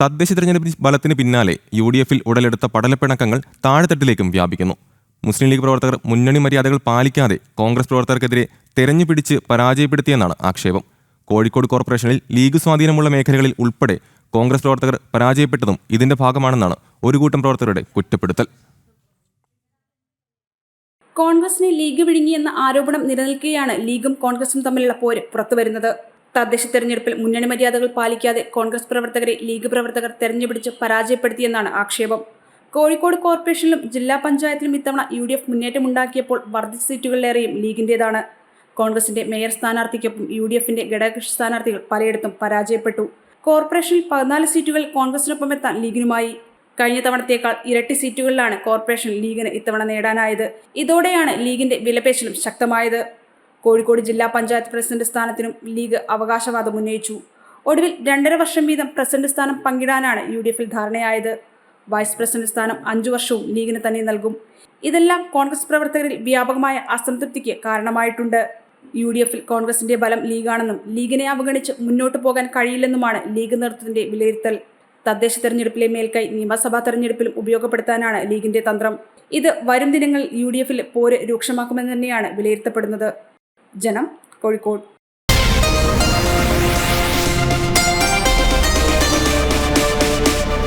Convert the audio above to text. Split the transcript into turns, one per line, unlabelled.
തദ്ദേശ തെരഞ്ഞെടുപ്പ് ബലത്തിന് പിന്നാലെ യു ഡി എഫിൽ ഉടലെടുത്ത പടലപ്പിണക്കങ്ങൾ താഴെത്തട്ടിലേക്കും വ്യാപിക്കുന്നു. മുസ്ലിം ലീഗ് പ്രവർത്തകർ മുന്നണി മര്യാദകൾ പാലിക്കാതെ കോൺഗ്രസ് പ്രവർത്തകർക്കെതിരെ തെരഞ്ഞുപിടിച്ച് പരാജയപ്പെടുത്തിയെന്നാണ് ആക്ഷേപം. കോഴിക്കോട് കോർപ്പറേഷനിൽ ലീഗ് സ്വാധീനമുള്ള മേഖലകളിൽ ഉൾപ്പെടെ കോൺഗ്രസ് പ്രവർത്തകർ പരാജയപ്പെട്ടതും ഇതിന്റെ ഭാഗമാണെന്നാണ് ഒരു കൂട്ടം പ്രവർത്തകരുടെ കുറ്റപ്പെടുത്തൽ.
കോൺഗ്രസിനെ ലീഗ് വിഴുങ്ങിയെന്ന ആരോപണം നിലനിൽക്കെയാണ് ലീഗും കോൺഗ്രസും തമ്മിലുള്ള പോര് പുറത്തുവരുന്നത്. തദ്ദേശ തെരഞ്ഞെടുപ്പിൽ മുന്നണി മര്യാദകൾ പാലിക്കാതെ കോൺഗ്രസ് പ്രവർത്തകരെ ലീഗ് പ്രവർത്തകർ തെരഞ്ഞുപിടിച്ച് പരാജയപ്പെടുത്തിയെന്നാണ് ആക്ഷേപം. കോഴിക്കോട് കോർപ്പറേഷനിലും ജില്ലാ പഞ്ചായത്തിലും ഇത്തവണ യു ഡി എഫ് മുന്നേറ്റമുണ്ടാക്കിയപ്പോൾ വർദ്ധിച്ച സീറ്റുകളിലേറെയും ലീഗിന്റേതാണ് കോൺഗ്രസിന്റെ മേയർ സ്ഥാനാർത്ഥിക്കൊപ്പം യു ഡി എഫിന്റെ ഘടകകക്ഷി സ്ഥാനാർത്ഥികൾ പലയിടത്തും പരാജയപ്പെട്ടു. കോർപ്പറേഷനിൽ പതിനാല് സീറ്റുകൾ കോൺഗ്രസിനൊപ്പം എത്താൻ ലീഗിനുമായി. കഴിഞ്ഞ തവണത്തേക്കാൾ ഇരട്ടി സീറ്റുകളിലാണ് കോർപ്പറേഷൻ ലീഗിന് ഇത്തവണ നേടാനായത്. ഇതോടെയാണ് ലീഗിന്റെ വിലപേശലും ശക്തമായത്. കോഴിക്കോട് ജില്ലാ പഞ്ചായത്ത് പ്രസിഡന്റ് സ്ഥാനത്തിനും ലീഗ് അവകാശവാദം ഉന്നയിച്ചു. ഒടുവിൽ രണ്ടര വർഷം വീതം പ്രസിഡന്റ് സ്ഥാനം പങ്കിടാനാണ് യു ഡി എഫിൽ ധാരണയായത്. വൈസ് പ്രസിഡന്റ് സ്ഥാനം അഞ്ചു വർഷവും ലീഗിന് തന്നെ നൽകും. ഇതെല്ലാം കോൺഗ്രസ് പ്രവർത്തകരിൽ വ്യാപകമായ അസംതൃപ്തിക്ക് കാരണമായിട്ടുണ്ട്. യു ഡി എഫിൽ കോൺഗ്രസിന്റെ ബലം ലീഗാണെന്നും ലീഗിനെ അവഗണിച്ച് മുന്നോട്ട് പോകാൻ കഴിയില്ലെന്നുമാണ് ലീഗ് നേതൃത്വത്തിന്റെ വിലയിരുത്തൽ. തദ്ദേശ തെരഞ്ഞെടുപ്പിലെ മേൽക്കൈ നിയമസഭാ തെരഞ്ഞെടുപ്പിലും ഉപയോഗപ്പെടുത്താനാണ് ലീഗിന്റെ തന്ത്രം. ഇത് വരും ദിനങ്ങളിൽ യു ഡി എഫിൽ പോര് രൂക്ഷമാക്കുമെന്ന് തന്നെയാണ് വിലയിരുത്തപ്പെടുന്നത്. ജനം കോഴിക്കോട്.